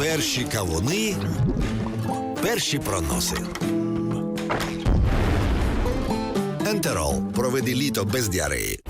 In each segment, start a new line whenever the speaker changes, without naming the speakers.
Перші кавуни, перші проноси. Ентерол. Проведи літо без діареї.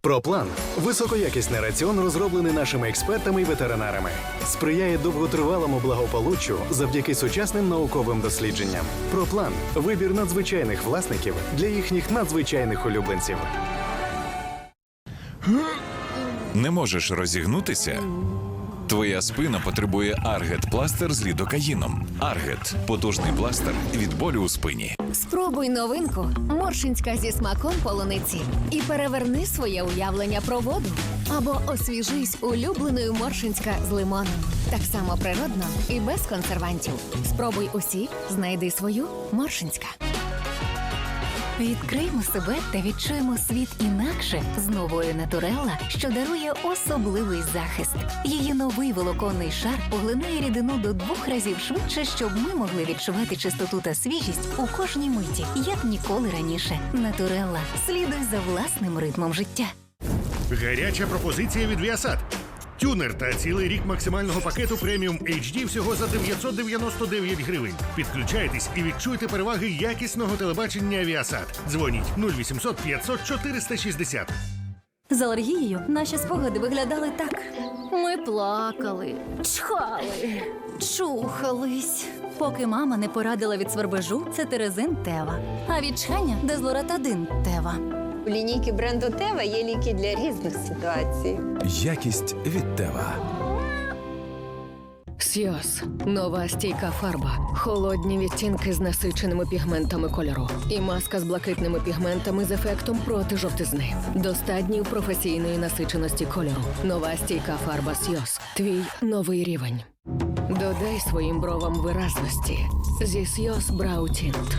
Проплан високоякісний раціон, розроблений нашими експертами і ветеринарами, сприяє довготривалому благополуччю завдяки сучасним науковим дослідженням. Проплан вибір надзвичайних власників для їхніх надзвичайних улюбленців.
Не можеш розігнутися? Твоя спина потребує Аргет пластир з лідокаїном. Аргет потужний пластир від болю у спині.
Спробуй новинку Моршинська зі смаком полуниці і переверни своє уявлення про воду. Або освіжись улюбленою Моршинська з лимоном. Так само природно і без консервантів. Спробуй усі, знайди свою Моршинська.
Відкриймо себе та відчуємо світ інакше з новою Натурелла, що дарує особливий захист. Її новий волоконний шар поглинає рідину до двох разів швидше, щоб ми могли відчувати чистоту та свіжість у кожній миті, як ніколи раніше. Натурелла слідуй за власним ритмом життя.
Гаряча пропозиція від Viasat. Тюнер та цілий рік максимального пакету преміум HD всього за 999 гривень. Підключайтесь і відчуйте переваги якісного телебачення Viasat. Дзвоніть 0800 500 460.
З алергією наші спогади виглядали так.
Ми плакали, чхали, чухались.
Поки мама не порадила від свербежу цетерезин Тева, а від чхання дезлоратадин Тева.
У лінійки бренду Тева є ліки для різних ситуацій.
Якість від Тева.
Сйоз нова стійка фарба, холодні відтінки з насиченими пігментами кольору і маска з блакитними пігментами з ефектом проти жовтизни. До стадії професійної насиченості кольору. Нова стійка фарба Сйоз. Твій новий рівень. Додай своїм бровам виразності зі Сйоз Брау Тінт.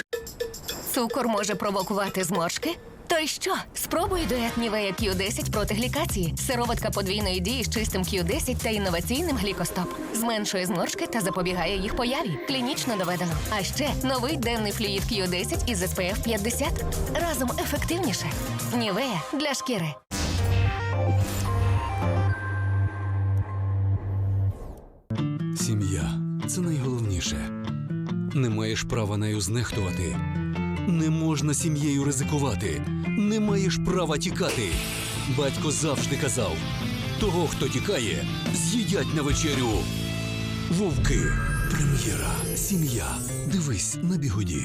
Цукор може провокувати зморшки? То й що? Спробуй дует Нівея Q10 проти глікації. Сироватка подвійної дії з чистим Q10 та інноваційним глікостоп. Зменшує зморшки та запобігає їх появі. Клінічно доведено. А ще новий денний флюїд Q10 із SPF 50. Разом ефективніше. Нівея для шкіри.
Сім'я це найголовніше. Не маєш права нею знехтувати. Не можна сім'єю ризикувати. Не маєш права тікати. Батько завжди казав: того, хто тікає, з'їдять на вечерю. Вовки. Прем'єра. Сім'я. Дивись на бігоді.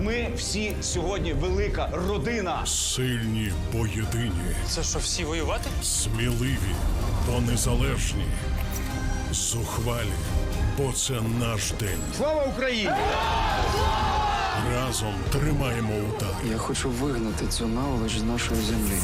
Ми всі сьогодні велика родина.
Сильні, бо єдині,
Це що, всі воювати?
сміливі, бо незалежні, зухвалі, бо це наш день.
Слава Україні!
Разом тримаємо удар.
Я хочу вигнати цю наволоч з нашої землі.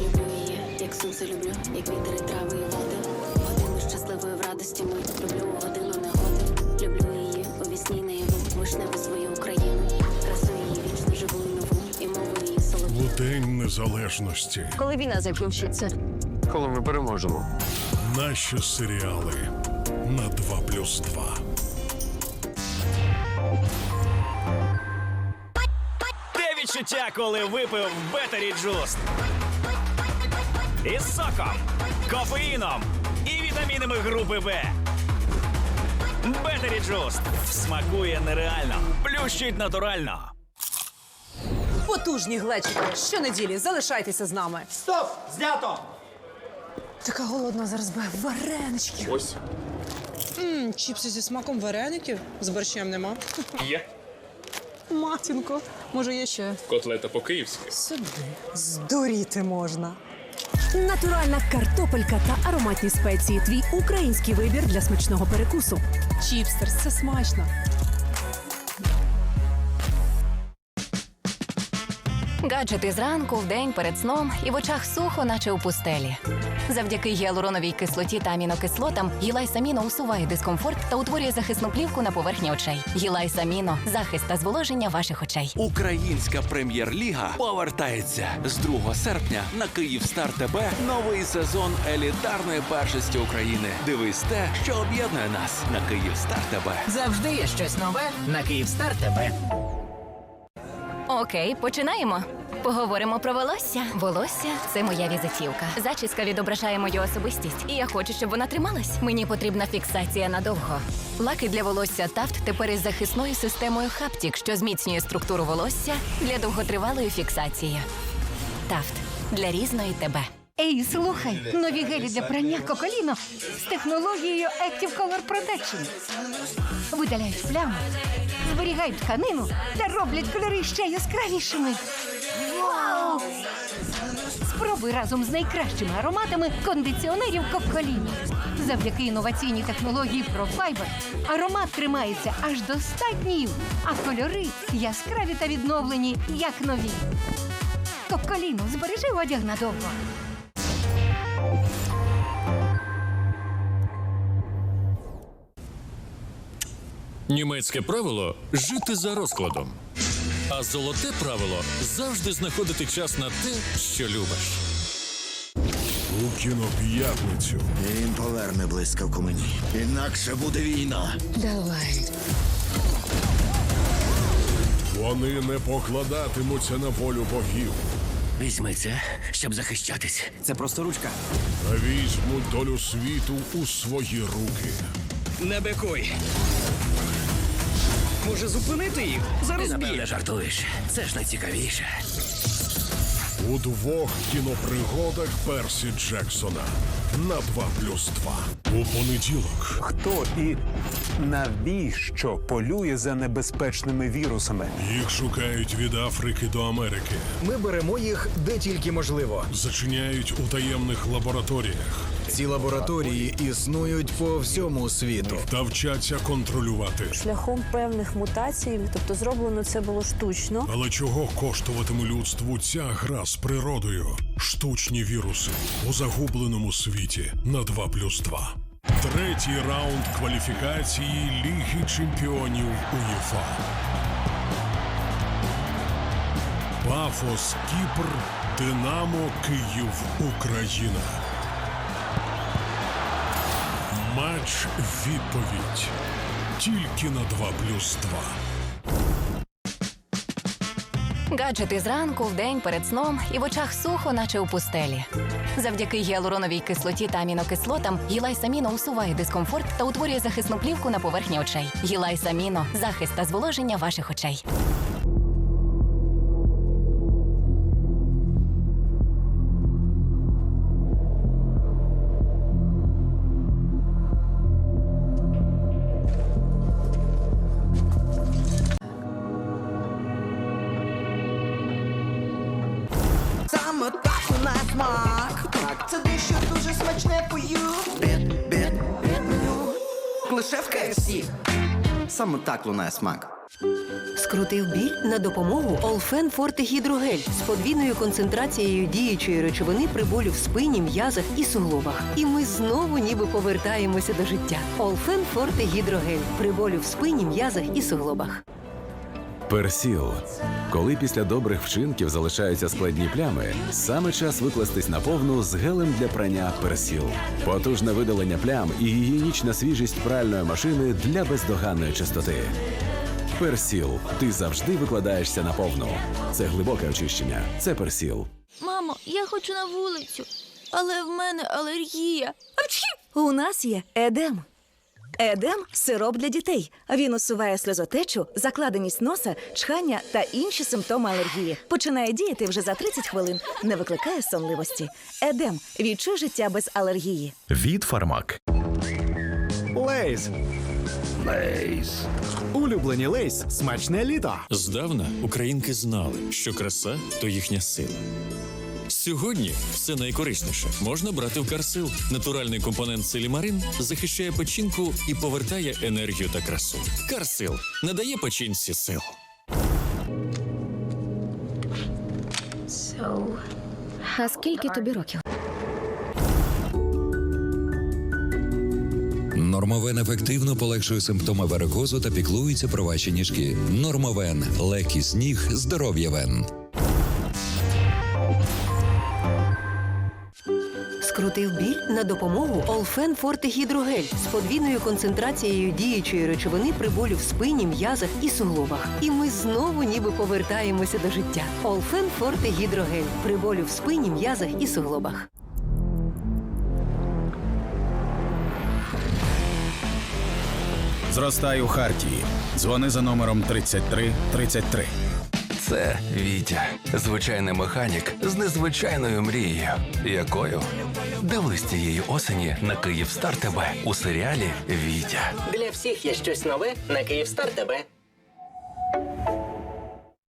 Люблю її, як сонце люблю, як вітер трави і води. Годину щасливої в радості ми люблю годину негоди. Люблю її у вісні наяву, вишневу свою Україну. Красу її вічно живу і нову, і мову її солов'ю.
У День Незалежності.
Коли війна закінчиться?
Коли ми переможемо.
Наші серіали на 2 плюс 2.
Де відчуття, коли випив Бетері Джуст? Із соком, кофеїном і вітамінами групи Б. Бетері Джуст смакує нереально, плющить натурально.
Потужні глечики. Щонеділі залишайтеся з нами.
Стоп! Знято!
Така голодна зараз би варенички.
Ось.
Мм, чіпси зі смаком вареників. З борщем нема.
Є.
Матінко, може є ще.
Котлета по-київськи.
Сюди. Здуріти можна.
Натуральна картопелька та ароматні спеції. Твій український вибір для смачного перекусу.
Чіпстерс, це смачно.
Гаджети зранку, вдень, перед сном і в очах сухо, наче у пустелі. Завдяки гіалуроновій кислоті та амінокислотам Гілайс Аміно усуває дискомфорт та утворює захисну плівку на поверхні очей. Гілайс Аміно – захист та зволоження ваших очей.
Українська прем'єр-ліга повертається з 2 серпня на Київстар ТБ новий сезон елітарної першості України. Дивись те, що об'єднує нас на Київстар ТБ.
Завжди є щось нове на Київстар ТБ.
Окей, починаємо. Поговоримо про волосся. Волосся це моя візитівка. Зачіска відображає мою особистість, і я хочу, щоб вона трималась. Мені потрібна фіксація надовго. Лаки для волосся Тафт тепер із захисною системою Хаптік, що зміцнює структуру волосся для довготривалої фіксації. Тафт для різної тебе.
Ей, слухай, нові гелі для прання Коколіно з технологією Active Color Protection. Видаляють плями, зберігають тканину та роблять кольори ще яскравішими. Вау! Разом з найкращими ароматами кондиціонерів Коколіно. Завдяки інноваційній технології ProFiber аромат тримається аж до 100 днів, а кольори яскраві та відновлені, як нові. Коколіно, збережи одяг надовго.
Німецьке правило жити за розкладом. А золоте правило завжди знаходити час на те, що любиш.
У кіноп'ятницю.
Він поверне блискавку мені. Інакше буде війна.
Давай.
Вони не покладатимуться на волю богів,
Візьми це, щоб захищатись. Це просто ручка.
візьмуть долю світу у свої руки.
Не бикуй. Може зупинити їх?
Ти, напевне, жартуєш. Це ж найцікавіше.
У двох кінопригодах Персі Джексона на 2 плюс 2. У понеділок
Хто і навіщо полює за небезпечними вірусами?
їх шукають від Африки до Америки,
Ми беремо їх де тільки можливо.
зачиняють у таємних лабораторіях
Ці лабораторії існують по всьому світу.
та вчаться контролювати.
Шляхом певних мутацій, тобто зроблено це було штучно.
Але чого коштуватиме людству ця гра з природою? Штучні віруси у загубленому світі на 2 плюс 2. Третій раунд кваліфікації Ліги чемпіонів УЄФА. Пафос Кіпр, Динамо Київ, Україна. Матч відповідь. Тільки на 2 плюс 2.
Гаджети зранку, вдень, перед сном і в очах сухо, наче у пустелі. Завдяки гіалуроновій кислоті та амінокислотам Гілайс Аміно усуває дискомфорт та утворює захисну плівку на поверхні очей. Гілайс Аміно – захист та зволоження ваших очей.
Дещо смачне пою. Бит, бит, бит меню. Лише в KFC. Саме так лунає смак.
Скрутив біль на допомогу Олфен Форте Гідрогель з подвійною концентрацією діючої речовини при болю в спині, м'язах і суглобах. І ми знову ніби повертаємося до життя. Олфен Форте Гідрогель при болю в спині, м'язах і суглобах.
Персіл. Коли після добрих вчинків залишаються складні плями, саме час викластись на повну з гелем для прання персіл. Потужне видалення плям і гігієнічна свіжість пральної машини для бездоганної чистоти. Персіл. Ти завжди викладаєшся на повну. Це глибоке очищення. Це персіл.
Мамо, я хочу на вулицю, але в мене алергія.
У нас є Едем. Едем сироп для дітей. Він усуває сльозотечу, закладеність носа, чхання та інші симптоми алергії. Починає діяти вже за 30 хвилин, не викликає сонливості. Едем відчуй життя без алергії.
Від Фармак.
Лейс. Лейс. Улюблені лейс. Смачне літо.
Здавна українки знали, що краса то їхня сила. Сьогодні все найкорисніше можна брати в Карсил. Натуральний компонент силімарин захищає печінку і повертає енергію та красу. Карсил надає печінці сил.
А скільки тобі років?
Нормовен ефективно полегшує симптоми варикозу та піклується про ваші ніжки. Нормовен легкість ніг, здоров'я вен.
Скрутив біль на допомогу Олфен Форте Гідрогель з подвійною концентрацією діючої речовини при болю в спині, м'язах і суглобах. І ми знову ніби повертаємося до життя. Олфен Форте Гідрогель при болю в спині, м'язах і суглобах.
Зростай у Хартії. Дзвони за номером 3333.
Це Вітя, звичайний механік з незвичайною мрією. Якою? Дивись цієї осені на Київстар ТБ у серіалі Вітя.
Для всіх є щось нове на Київстар ТБ.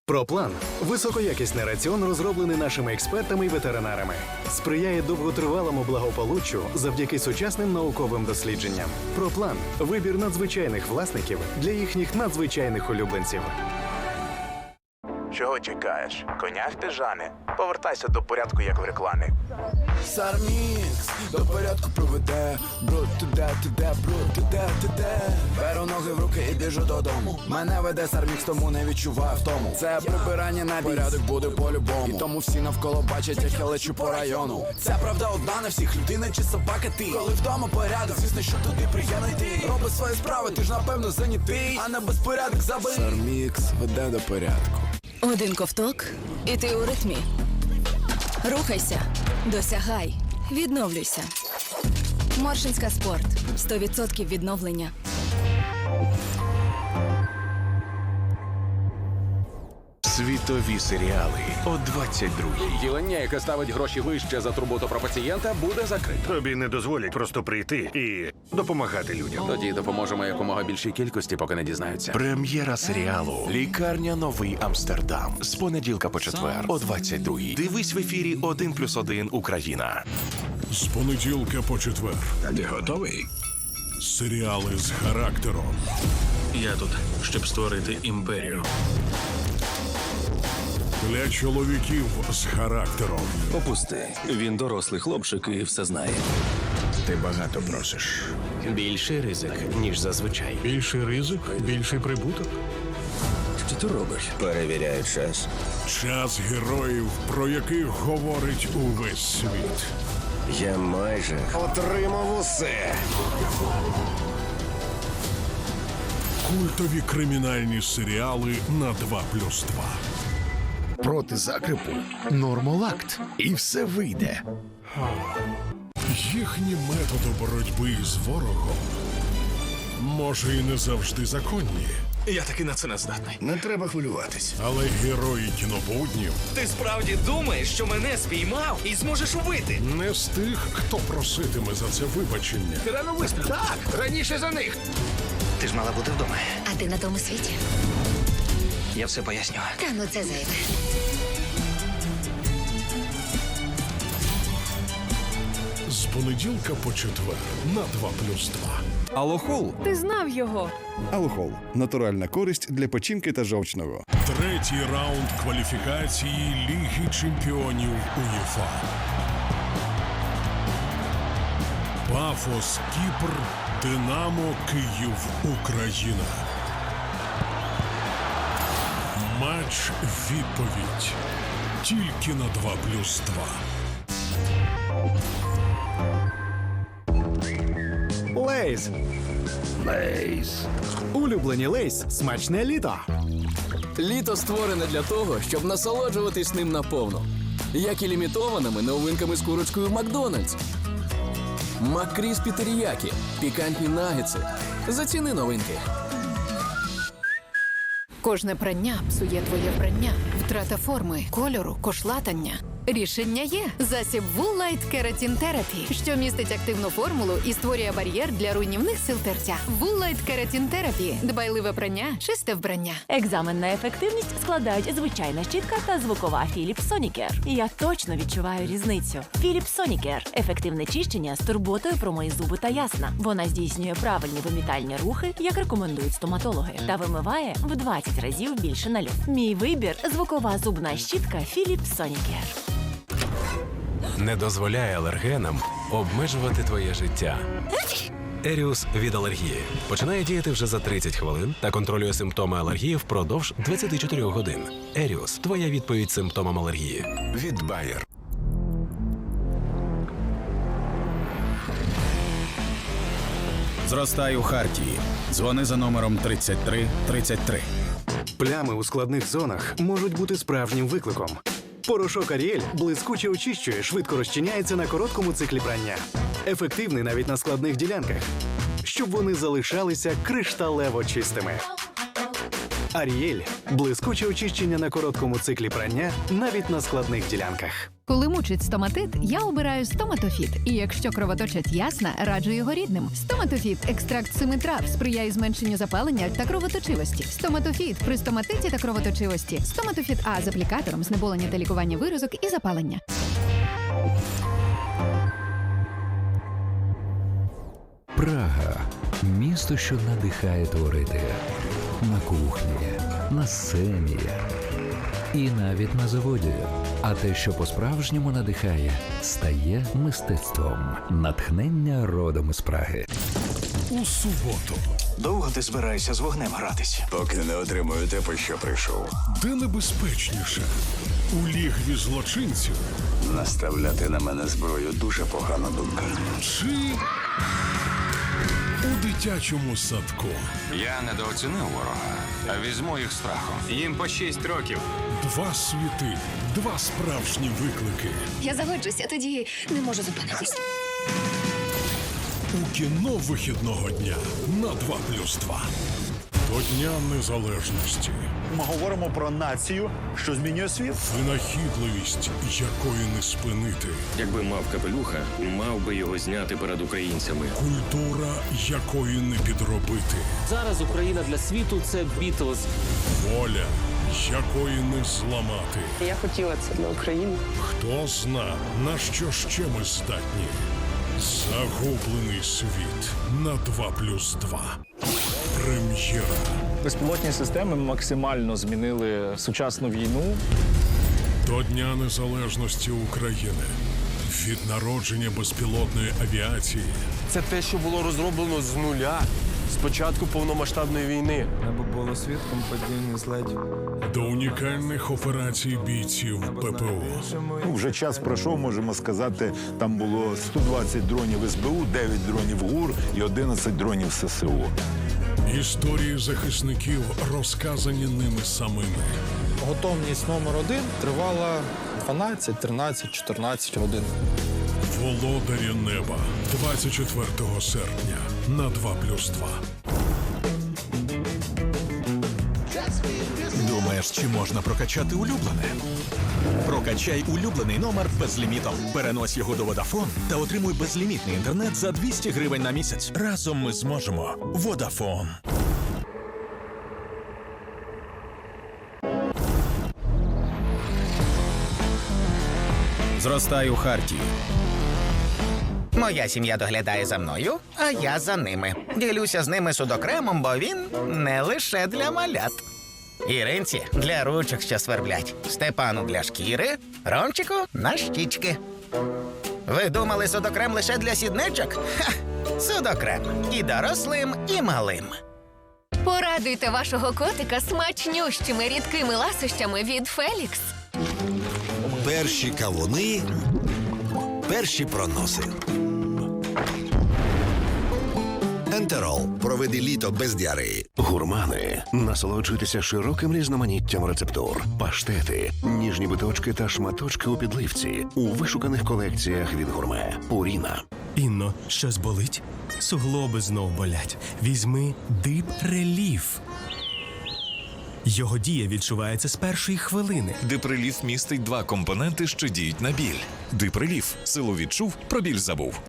Проплан високоякісний раціон, розроблений нашими експертами і ветеринарами, сприяє довготривалому благополуччю завдяки сучасним науковим дослідженням. Проплан вибір надзвичайних власників для їхніх надзвичайних улюбленців.
Чого чекаєш? Коня в піжамі? Повертайся до порядку, як в рекламі.
Сармікс до порядку приведе. Бруд туде, туде, бруд туде, туде. Беру ноги в руки і біжу додому. Мене веде Сармікс, тому не відчуваю втому. Це прибирання на порядок буде по-любому. І тому всі навколо бачать, як я лечу по району. Це правда одна на всіх, людина чи собака ти. Коли вдома порядок, звісно, що туди приємно йти. Роби свої справи, ти ж напевно зайнятий, а на безпорядок забий. Сармікс веде до порядку.
Один ковток, і ти у ритмі. Рухайся, досягай, відновлюйся. Моршинська спорт 100% відновлення.
Світові серіали о 22-й.
Відділення, яке ставить гроші вище за турботу про пацієнта, буде закрите.
Тобі не дозволять просто прийти і допомагати людям.
Тоді допоможемо якомога більшій кількості, поки не дізнаються.
Прем'єра серіалу Лікарня Новий Амстердам з понеділка по четвер о 22-й. Дивись в ефірі 1 плюс 1 Україна.
З понеділка по четвер.
Ти готовий?
Серіали з характером.
Я тут, щоб створити імперію.
Для чоловіків з характером.
Опусти. Він дорослий хлопчик і все знає.
Ти багато просиш. Більший ризик, ніж зазвичай.
Більший ризик, більший прибуток.
Що ти робиш?
Перевіряю час.
Час героїв, про яких говорить увесь світ.
Я майже отримав усе.
Культові кримінальні серіали на 2 плюс 2.
Проти закрипу нормолакт. І все вийде.
Їхні методи боротьби з ворогом може і не завжди законні,
Я таки на це не здатний.
Не треба хвилюватись.
але герої кінобуднів
Ти справді думаєш, що мене спіймав і зможеш убити?
не з тих, хто проситиме за це вибачення.
Ти рано виспів. Так, раніше за них.
Ти ж мала бути вдома.
А ти на тому світі?
Я все поясню.
Та ну це зайве.
З понеділка по четвер на 2 плюс 2.
Алохол
Ти знав його.
Алухол натуральна користь для печінки та жовчного.
Третій раунд кваліфікації Ліги чемпіонів УЄФА. Пафос Кіпр, Динамо Київ, Україна. Матч відповідь. Тільки на 2 плюс 2.
Лейс.
Лейс.
Улюблені лейс. Смачне літо.
Літо створене для того, щоб насолоджуватись ним наповну. Як і лімітованими новинками з курочкою Макдональдс. Маккріспі теріякі, пікантні нагетси. Заціни новинки.
Кожне прання псує твоє вбрання, втрата форми, кольору, кошлатання.
Рішення є. Засіб Keratin Therapy, що містить активну формулу і створює бар'єр для руйнівних сил терця. Woolite Keratin Therapy – дбайливе прання, чисте вбрання.
Екзамен на ефективність складають звичайна щітка та звукова Philips Sonicare. Я точно відчуваю різницю. Philips Sonicare – ефективне чищення з турботою про мої зуби та ясна. Вона здійснює правильні вимітальні рухи, як рекомендують стоматологи, та вимиває в 20 разів більше налю. Мій вибір звукова зубна щітка Philips Sonicare.
Не дозволяй алергенам обмежувати твоє життя. Еріус від алергії починає діяти вже за 30 хвилин та контролює симптоми алергії впродовж 24 годин. Еріус твоя відповідь симптомам алергії.
Від Bayer.
Зростай у Хартії. Дзвони за номером 33 33.
Плями у складних зонах можуть бути справжнім викликом. Порошок Аріель блискуче очищує, швидко розчиняється на короткому циклі прання. Ефективний навіть на складних ділянках, щоб вони залишалися кришталево чистими. Аріель блискуче очищення на короткому циклі прання навіть на складних ділянках.
Коли мучить стоматит, я обираю стоматофіт. І якщо кровоточать ясна, раджу його рідним. Стоматофіт екстракт семи трав сприяє зменшенню запалення та кровоточивості. Стоматофіт при стоматиті та кровоточивості. Стоматофіт А з аплікатором знеболення та лікування виразок і запалення.
Прага місто, що надихає творити на кухні, на сцені і навіть на заводі. А те, що по-справжньому надихає, стає мистецтвом. Натхнення родом із Праги.
У суботу.
Довго ти збираєшся з вогнем гратись? Поки не отримую те, по що прийшов.
Де небезпечніше? У лігві злочинців
Наставляти на мене зброю дуже погана думка.
чи у дитячому садку.
Я недооцінив ворога, а візьму їх страхом. Їм по шість років.
Два світи, два справжні виклики.
Я заводжуся, тоді не можу зупинитись.
У кіно вихідного дня на 2 плюс 2. До Дня Незалежності.
Ми говоримо про націю, що змінює світ.
Винахідливість, якої не спинити.
Якби мав капелюха, мав би його зняти перед українцями.
Культура, якої не підробити.
Зараз Україна для світу це Бітлз.
Воля, якої не зламати.
Я хотіла це для України.
Хто зна, на що ще ми здатні? Загублений світ на 2 плюс 2. Прем'єра.
Безпілотні системи максимально змінили сучасну війну.
До Дня Незалежності України. Від народження безпілотної авіації
Це те, що було розроблено з нуля з початку повномасштабної війни.
Небо було свідком падіння злетів.
до унікальних операцій бійців ППО.
Ну, вже час пройшов, можемо сказати. Там було 120 дронів СБУ, 9 дронів ГУР і 11 дронів ССО.
Історії захисників розказані ними самими.
Готовність номер один тривала 12, 13, 14 годин.
Володарі неба 24 серпня на 2 плюс 2.
Думаєш, чи можна прокачати улюблене? Прокачай улюблений номер безлімітом. Перенось його до Vodafone та отримуй безлімітний інтернет за 200 гривень на місяць. Разом ми зможемо. Vodafone.
Зростай у Хартії.
Моя сім'я доглядає за мною, а я за ними. Ділюся з ними судокремом, бо він не лише для малят. Іринці для ручок, що сверблять, Степану для шкіри, Ромчику на щічки. Ви думали судокрем лише для сідничок? Ха! Судокрем і дорослим, і малим.
Порадуйте вашого котика смачнющими рідкими ласощами від Фелікс.
Перші кавуни, перші проноси. Ентерол. Проведи літо без діареї.
Гурмани. Насолоджуйтеся широким різноманіттям рецептур, паштети, ніжні биточки та шматочки у підливці у вишуканих колекціях від гурме. Пуріна.
Інно, щось болить? Суглоби знов болять. Візьми дип реліф. Його дія відчувається з першої хвилини.
Диприліф містить два компоненти, що діють на біль. Диприліф. Силу відчув, про біль забув.